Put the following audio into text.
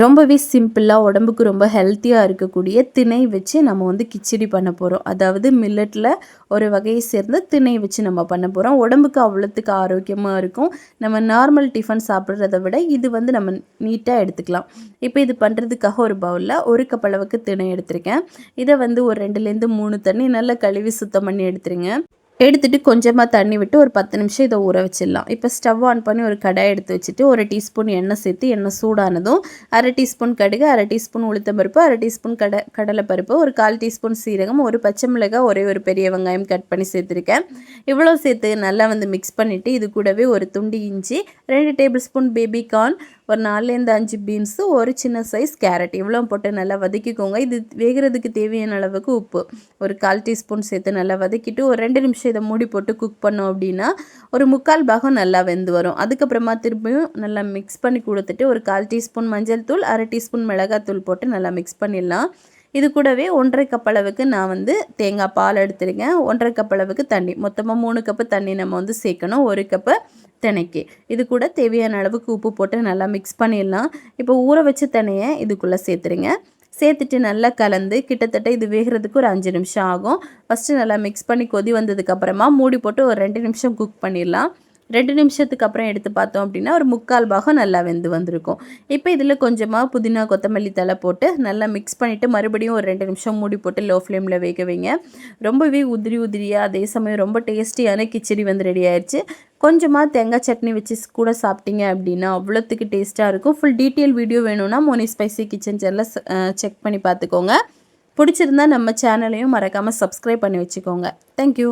ரொம்பவே சிம்பிளாக உடம்புக்கு ரொம்ப ஹெல்த்தியாக இருக்கக்கூடிய திணை வச்சு நம்ம வந்து கிச்சடி பண்ண போகிறோம் அதாவது மில்லட்டில் ஒரு வகையை சேர்ந்த திணை வச்சு நம்ம பண்ண போகிறோம் உடம்புக்கு அவ்வளோத்துக்கு ஆரோக்கியமாக இருக்கும். நம்ம நார்மல் டிஃபன் சாப்பிட்றத விட இது வந்து நம்ம நீட்டாக எடுத்துக்கலாம். இப்போ இது பண்ணுறதுக்காக ஒரு பவுலில் ஒரு கப் அளவுக்கு திணை எடுத்திருக்கேன். இதை வந்து ஒரு ரெண்டுலேருந்து மூணு தண்ணி நல்லா கழுவி சுத்தம் பண்ணி எடுத்துருங்க. எடுத்துட்டு கொஞ்சமாக தண்ணி விட்டு ஒரு பத்து நிமிஷம் இதை ஊற வச்சிடலாம். இப்போ ஸ்டவ் ஆன் பண்ணி ஒரு கடாய் எடுத்து வச்சுட்டு ஒரு டீஸ்பூன் எண்ணெய் சேர்த்து எண்ணெய் சூடானதும் அரை டீஸ்பூன் கடுகு அரை டீஸ்பூன் உளுத்தம்பருப்பு அரை டீஸ்பூன் கட கடலைப்பருப்பு ஒரு கால் டீஸ்பூன் சீரகம் ஒரு பச்சை மிளகாய் ஒரே ஒரு பெரிய வெங்காயம் கட் பண்ணி சேர்த்துருக்கேன். இவ்வளோ சேர்த்து நல்லா வந்து மிக்ஸ் பண்ணிவிட்டு இது கூடவே ஒரு துண்டு இஞ்சி ரெண்டு டேபிள் ஸ்பூன் பேபி கார்ன் ஒரு நாலுலேருந்து அஞ்சு பீன்ஸு ஒரு சின்ன சைஸ் கேரட். இவ்வளோ போட்டு நல்லா வதக்கிக்கோங்க. இது வேகிறதுக்கு தேவையான அளவுக்கு உப்பு. ஒரு கால் டீஸ்பூன் சேர்த்து நல்லா வதக்கிட்டு ஒரு ரெண்டு நிமிஷம் இதை மூடி போட்டு குக் பண்ணோம் அப்படின்னா ஒரு முக்கால் பாகம் நல்லா வெந்து வரும். அதுக்கப்புறமா திரும்பியும் நல்லா மிக்ஸ் பண்ணி கொடுத்துட்டு ஒரு கால் டீஸ்பூன் மஞ்சள் தூள் அரை டீஸ்பூன் மிளகாத்தூள் போட்டு நல்லா மிக்ஸ் பண்ணிடலாம். இது கூடவே ஒன்றரை கப் அளவுக்கு நான் வந்து தேங்காய் பால் எடுத்துருக்கேன். ஒன்றரை கப் அளவுக்கு தண்ணி. மொத்தமாக மூணு கப்பு தண்ணி நம்ம வந்து சேர்க்கணும். ஒரு கப்பு தினைக்கு. இது கூட தேவையான அளவுக்கு உப்பு போட்டு நல்லா மிக்ஸ் பண்ணிடலாம். இப்போ ஊற வச்ச தினையை இதுக்குள்ளே சேர்த்துருங்க. சேர்த்துட்டு நல்லா கலந்து கிட்டத்தட்ட இது வேகிறதுக்கு ஒரு அஞ்சு நிமிஷம் ஆகும். ஃபஸ்ட்டு நல்லா மிக்ஸ் பண்ணி கொதி வந்ததுக்கப்புறமா மூடி போட்டு ஒரு ரெண்டு நிமிஷம் குக் பண்ணிடலாம். ரெண்டு நிமிஷத்துக்கு அப்புறம் எடுத்து பார்த்தோம் அப்படின்னா ஒரு முக்கால் பாகம் நல்லா வெந்து வந்திருக்கும். இப்போ இதில் கொஞ்சமாக புதினா கொத்தமல்லி தலை போட்டு நல்லா மிக்ஸ் பண்ணிவிட்டு மறுபடியும் ஒரு ரெண்டு நிமிஷம் மூடி போட்டு லோ ஃப்ளேமில் வேக வைங்க. ரொம்பவே உதிரி உதிரியாக அதே சமயம் ரொம்ப டேஸ்டியான கிச்சடி வந்து ரெடி ஆயிடுச்சு கொஞ்சமாக தேங்காய் சட்னி வச்சு கூட சாப்பிட்டீங்க அப்படின்னா அவ்வளோத்துக்கு டேஸ்ட்டாக இருக்கும். ஃபுல் டீட்டெயில் வீடியோ வேணும்னா மோனி ஸ்பைசி கிச்சன் சேனலில் செக் பண்ணி பார்த்துக்கோங்க. பிடிச்சிருந்தா நம்ம சேனலையும் மறக்காமல் சப்ஸ்கிரைப் பண்ணி வச்சுக்கோங்க. தேங்க்யூ